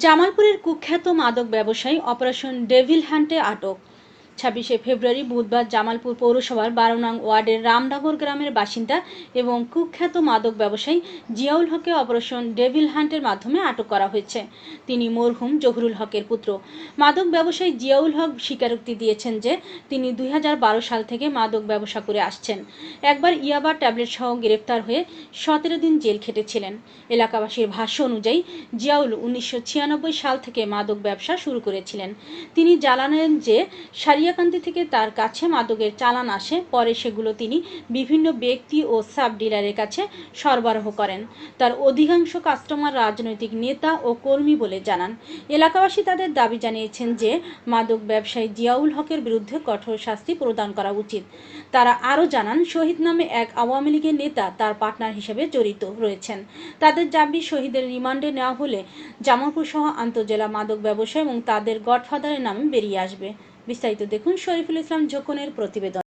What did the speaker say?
জামালপুরের কুখ্যাত মাদক ব্যবসায়ী অপারেশন ডেভিল হ্যান্টে আটক। ছাব্বিশে ফেব্রুয়ারি বুধবার জামালপুর পৌরসভার বারো নং ওয়ার্ডের রামনগর গ্রামের বাসিন্দা এবং কুখ্যাত মাদক ব্যবসায়ী জিয়াউল হককে অপারেশন ডেভিল হান্টের মাধ্যমে আটক করা হয়েছে। তিনি মরহুম জহুরুল হকের পুত্র। মাদক ব্যবসায়ী জিয়াউল হক স্বীকারোক্তি দিয়েছেন যে, তিনি দুই সাল থেকে মাদক ব্যবসা করে আসছেন। একবার ইয়াবা ট্যাবলেট সহ গ্রেফতার হয়ে সতেরো দিন জেল খেটেছিলেন। এলাকাবাসীর ভাষ্য অনুযায়ী, জিয়াউল উনিশশো ছিয়ানব্বই সাল থেকে মাদক ব্যবসা শুরু করেছিলেন। তিনি জানালেন যে সারিয়াকান্দি থেকে তার কাছে মাদকের চালান আসে। পরে সেগুলো তিনি বিভিন্ন ব্যক্তি ও সাব ডিলারের কাছে সরবরাহ করেন। তার অধিকাংশ কাস্টমার রাজনৈতিক নেতা ও কর্মী বলে জানান। এলাকাবাসী তাদের দাবি জানিয়েছেন যে, মাদক ব্যবসায়ী জিয়াউল হকের বিরুদ্ধে কঠোর শাস্তি প্রদান করা উচিত। তারা আরও জানান, শহীদ নামে এক আওয়ামী লীগের নেতা তার পার্টনার হিসেবে জড়িত রয়েছেন। তাদের দাবি, শহীদের রিমান্ডে নেওয়া হলে জামালপুর সহ আন্তজেলা মাদক ব্যবসায়ী এবং তাদের গডফাদারের নামে বেরিয়ে আসবে। বিস্তারিত দেখুন শরীফুল ইসলাম ঝোকনের প্রতিবেদন।